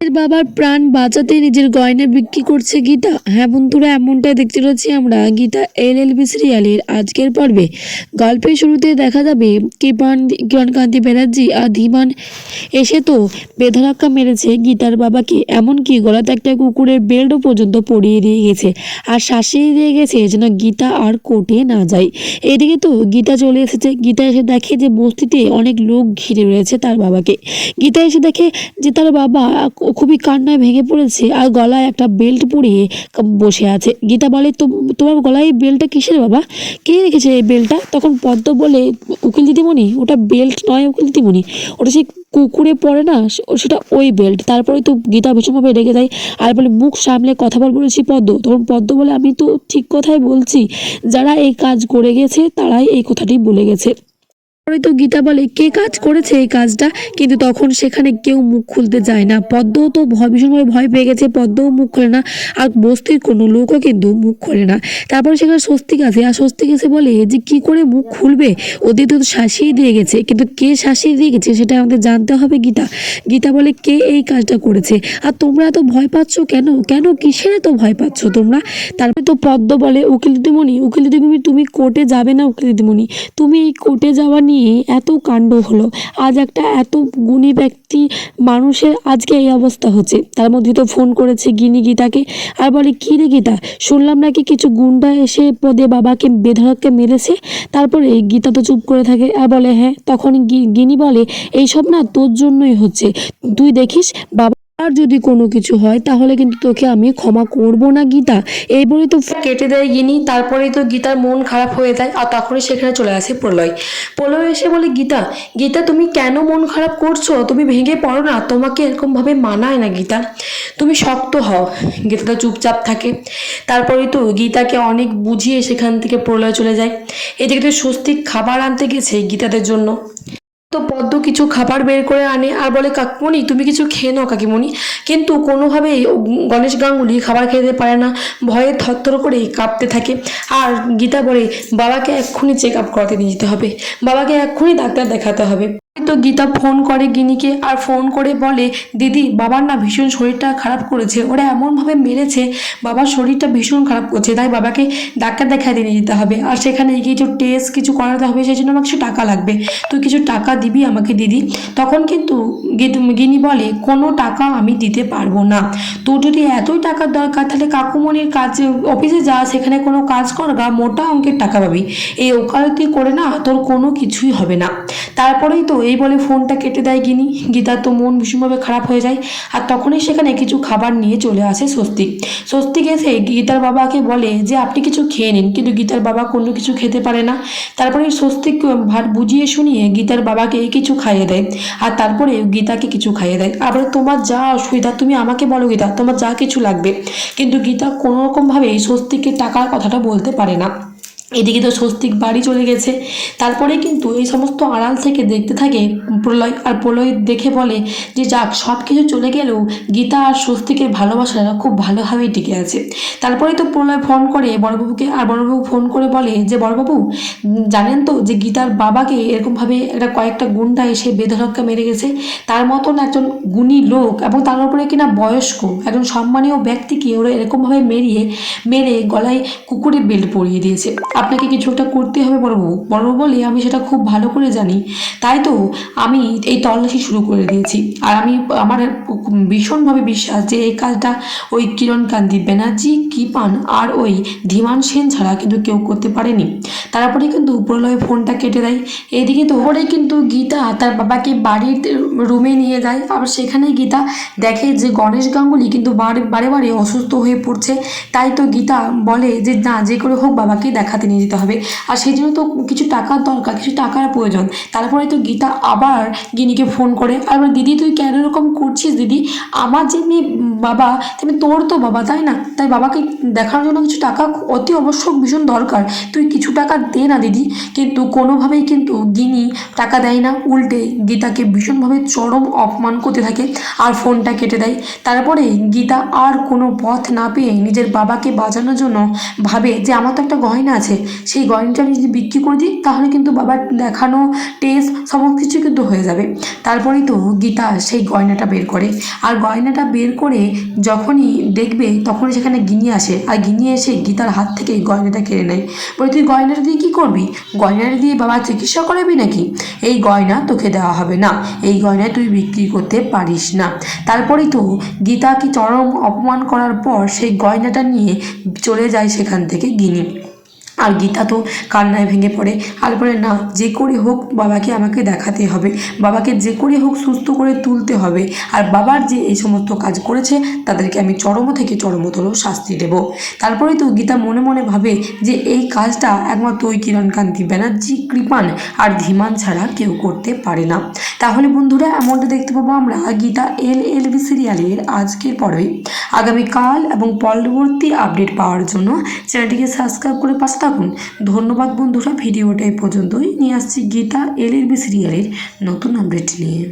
বাবার প্রাণ বাঁচাতে নিজের গয়না বিক্রি করছে গীতা। হ্যাঁ বন্ধুরা, এমনটাই দেখতে পাচ্ছি আমরা। গীতা এল এল বি সিরিয়ালের আজকের পর্বে। গল্পের শুরুতে দেখা যাবে কৃপান কিরণকান্তি ব্যানার্জি আর ধীমান এসে তো বেধরাক্কা মেরেছে গীতার বাবাকে। এমনকি গলাতে একটা কুকুরের বেল্টও পর্যন্ত পরিয়ে দিয়ে গেছে আর শাসিয়ে দিয়ে গেছে যেন গীতা আর কোর্টে না যায়। এদিকে তো গীতা চলে এসেছে। গীতা এসে দেখে যে বস্তিতে অনেক লোক ঘিরে রয়েছে তার বাবাকে। গীতা এসে দেখে যে তার বাবা খুবই কান্নায় ভেঙে পড়েছে আর গলায় একটা বেল্ট পরিয়ে বসে আছে। গীতা বলে তোমার গলায় বেল্টটা কিসের বাবা? কে রেখেছে এই বেল্টটা তখন পদ্ম বলে, উকিল দিদিমণি, ওটা বেল্ট নয় উকিল দিদিমণি। ওটা সেই কুকুরে পড়ে না সেটা ওই বেল্ট তারপরে তো গীতা ভীষণভাবে রেগে যায় আর বলে, মুখ সামলে কথা বল, বলেছি পদ্ম। তখন পদ্ম বলে, আমি তো ঠিক কথাই বলছি। যারা এই কাজ করে গেছে, তারাই এই কথাটি বলে গেছে। তো গীতা বলে, কে কাজ করেছে এই কাজটা? কিন্তু তখন সেখানে কেউ মুখ খুলতে যায় না। পদ্মও তো ভীষণভাবে ভয় পেয়ে গেছে, পদ্মও মুখ খোলে না, আর বস্তির কোনো লোকও কিন্তু মুখ খোলে না। তারপরে সেখানে স্বস্তিক আছে আর স্বস্তিক এসে বলে যে কি করে মুখ খুলবে? ওদের তো শাসিয়ে দিয়ে গেছে। কিন্তু কে শাসিয়ে দিয়ে গেছে সেটা আমাদের জানতে হবে গীতা। গীতা বলে, কে এই কাজটা করেছে? আর তোমরা এত ভয় পাচ্ছ কেন? কেন কিসের এত ভয় পাচ্ছ তোমরা? তারপরে তো পদ্ম বলে, উকিল দিদিমণি উকিল দিদিমণি, তুমি কোর্টে যাবে না উকিল দিদিমণি? তুমি এই কোর্টে যাওয়া নিয়ে এত কাণ্ড হলো। আজ একটা এত গুণী ব্যক্তি মানুষের আজকে এই অবস্থা হচ্ছে। তার মধ্যে তো ফোন করেছে গিনি গীতাকে। আর বলে, কী রে গীতা? শুনলাম নাকি কিছু গুন্ডা এসে পদে বাবাকে, বেধড়ককে মেরেছে? তারপরে গীতা তো চুপ করে থাকে। আর বলে হ্যাঁ তখন গিনি বলে, এইসব না তোর জন্যই হচ্ছে। তুই দেখিস, বাবা আর যদি কোনো কিছু হয়, তাহলে কিন্তু তোকে আমি ক্ষমা করব না, গীতা। এই বলে তো কেটে দেয় গিনি, তারপরেই তো গীতার মন খারাপ হয়ে যায়, আর তখনই সেখানে চলে আসে প্রলয়। প্রলয় এসে বলে, গীতা গীতা, তুমি কেন মন খারাপ করছ? তুমি ভেঙে পড়ো না, তোমাকে এরকমভাবে মানায় না, গীতা। তুমি শক্ত হও। গীতা তো চুপচাপ থাকে। তারপরেই তো গীতাকে অনেক বুঝিয়ে সেখান থেকে প্রলয় চলে যায়। এদিকে তো স্বস্তিক খাবার আনতে গেছে গীতাদের জন্য। তো পদ্ম কিছু খাবার বের করে আনে আর বলে, কাকিমণি, তুমি কিছু খেয়ে নাও কাকিমণি। কিন্তু কোনোভাবেই গণেশ গাঙ্গুলি খাবার খেতে পারে না। ভয়ে থরথর করেই কাঁপতে থাকে। আর গীতা বলে, বাবাকে এক্ষুনি চেক আপ করাতে নিয়ে যেতে হবে। বাবাকে এক্ষুনি ডাক্তার দেখাতে হবে। তো গীতা ফোন করে গিনিকে আর ফোন করে বলে, দিদি, বাবার না ভীষণ শরীরটা খারাপ করেছে। ওরা এমনভাবে মেরেছে, বাবার শরীরটা ভীষণ খারাপ করছে। তাই বাবাকে ডাক্তার দেখাতে নিয়ে যেতে হবে। আর সেখানে গিয়ে কিছু টেস্ট কিছু করাতে হবে, সেই জন্য আমার কিছু টাকা লাগবে। তুই কিছু টাকা দিবি আমাকে, দিদি? তখন কিন্তু গিনি বলে, কোনো টাকা আমি দিতে পারব না। তোর যদি এতই টাকার দরকার, তাহলে কাকুমণির কাজে অফিসে যা, সেখানে কোনো কাজ কর গা, মোটা অঙ্কের টাকা পাবি। এই ওকালতি করে না, তোর কোনো কিছুই হবে না। তারপরেই তো এই বলে ফোনটা কেটে দেয় গিনি। গীতার তো মন ভীষণভাবে খারাপ হয়ে যায়। আর তখনই সেখানে কিছু খাবার নিয়ে চলে আসে স্বস্তিক। স্বস্তিক এসে গীতার বাবাকে বলে যে, আপনি কিছু খেয়ে নিন। কিন্তু গীতার বাবা কোনো কিছু খেতে পারে না। তারপরে স্বস্তিক ভাট বুঝিয়ে শুনিয়ে গীতার বাবাকে কিছু খাইয়ে দেয়। আর তারপরে গীতাকে কিছু খাইয়ে দেয়। আবার তোমার যা অসুবিধা, তুমি আমাকে বলো গীতা, তোমার যা কিছু লাগবে। কিন্তু গীতা কোনো রকমভাবেই স্বস্তিকের টাকার কথাটা বলতে পারে না। এদিকে তো স্বস্তিক বাড়ি চলে গেছে। তারপরে কিন্তু এই সমস্ত আড়াল থেকে দেখতে থাকে প্রলয়, আর প্রলয় দেখে বলে যে, যাক সব কিছু চলে গেলেও গীতা আর স্বস্তিকের ভালোবাসাটা খুব ভালোভাবেই টিকে আছে। তারপরে তো প্রলয় ফোন করে বড়বাবুকে, আর বড়বাবু ফোন করে বলে যে, বড়বাবু জানেন তো যে, গীতার বাবাকে এরকমভাবে একটা কয়েকটা গুন্ডা এসে বেধরক্কা মেরে গেছে। তার মতন একজন গুণী লোক এবং তার উপরে কিনা বয়স্ক, একজন সম্মানীয় ব্যক্তিকে ওরা এরকমভাবে মেরিয়ে, মেরে গলায় কুকুরের বেল্ট পরিয়ে দিয়েছে। আপনাকে কিছু একটা করতে হবে বড়বাবু। বড়বাবু বলে, আমি সেটা খুব ভালো করে জানি। তাই তো আমি এই তল্লাশি শুরু করে দিয়েছি। আর আমি আমার ভীষণভাবে বিশ্বাস যে এই কাজটা ওই কিরণকান্তি ব্যানার্জি, কিপান আর ওই ধীমান সেন ছাড়া কিন্তু কেউ করতে পারেনি। তারপরে কিন্তু প্রলয় ফোনটা কেটে দেয়। এদিকে তো পরে কিন্তু গীতা তার বাবাকে বাড়ির রুমে নিয়ে যায়। আবার সেখানে গীতা দেখে যে গণেশ গাঙ্গুলি কিন্তু বারে বারে বারে অসুস্থ হয়ে পড়ছে। তাই তো গীতা বলে যে, না, যে করে হোক বাবাকে দেখাতে নিয়ে যেতে হবে। আর সেই জন্য তো কিছু টাকার দরকার, কিছু টাকার প্রয়োজন। তারপরে তো গীতা আবার গিনিকে ফোন করে, আর দিদি, তুই কেন এরকম করছিস দিদি? আমার যেমনি বাবা তেমনি তোর তো বাবা, তাই না? তাই বাবাকে দেখার জন্য কিছু টাকা অতি অবশ্যক ভীষণ দরকার। তুই কিছু টাকা দে না দিদি। কিন্তু কোনোভাবেই কিন্তু গিনি টাকা দেয় না। উল্টে গীতাকে ভীষণভাবে চরম অপমান করতে থাকে আর ফোনটা কেটে দেয়। তারপরে গীতা আর কোনো পথ না পেয়ে নিজের বাবাকে বাঁচানোর জন্য ভাবে যে আমার তো একটা গয়না আছে। সেই গয়নাটা আমি যদি বিক্রি করে দিই, তাহলে কিন্তু বাবার দেখানো, টেস্ট, সমস্ত কিছু কিন্তু হয়ে যাবে। তারপরেই তো গীতা সেই গয়নাটা বের করে। আর গয়নাটা বের করে যখনই দেখবে তখনই সেখানে গিনি আসে। আর গিনি এসে গীতার হাত থেকে গয়নাটা কেড়ে নেয়। বলে, তুই গয়নাটা দিয়ে কী করবি? গয়নাটা দিয়ে বাবা চিকিৎসা করাবি নাকি? এই গয়না তোকে দেওয়া হবে না। এই গয়না তুই বিক্রি করতে পারিস না। তারপরেই তো গীতাকে চরম অপমান করার পর সেই গয়নাটা নিয়ে চলে যায় সেখান থেকে গিনি। আর গীতা তো কান্নায় ভেঙে পড়ে। আর বলে, না, যে করে হোক বাবাকে আমাকে দেখাতে হবে। বাবাকে যে করে হোক সুস্থ করে তুলতে হবে। আর বাবার যে এই সমস্ত কাজ করেছে, তাদেরকে আমি চরম থেকে চরমতর শাস্তি দেব। তারপরে তো গীতা মনে মনে ভাবে যে, এই কাজটা একমাত্র ওই কিরণকান্তি ব্যানার্জি, কৃপান আর ধীমান ছাড়া কেউ করতে পারে না। তাহলে বন্ধুরা, এমনটা দেখতে পাবো আমরা গীতা এল এল বি সিরিয়ালের আজকের পরে আগামীকাল এবং পরবর্তী আপডেট পাওয়ার জন্য চ্যানেলটিকে সাবস্ক্রাইব করে পাশে থাকুন। ধন্যবাদ বন্ধুরা ভিডিওটা এই পর্যন্তই। নিয়ে আসছি গীতা এলএলবি সিরিয়ালের নতুন আপডেট নিয়ে।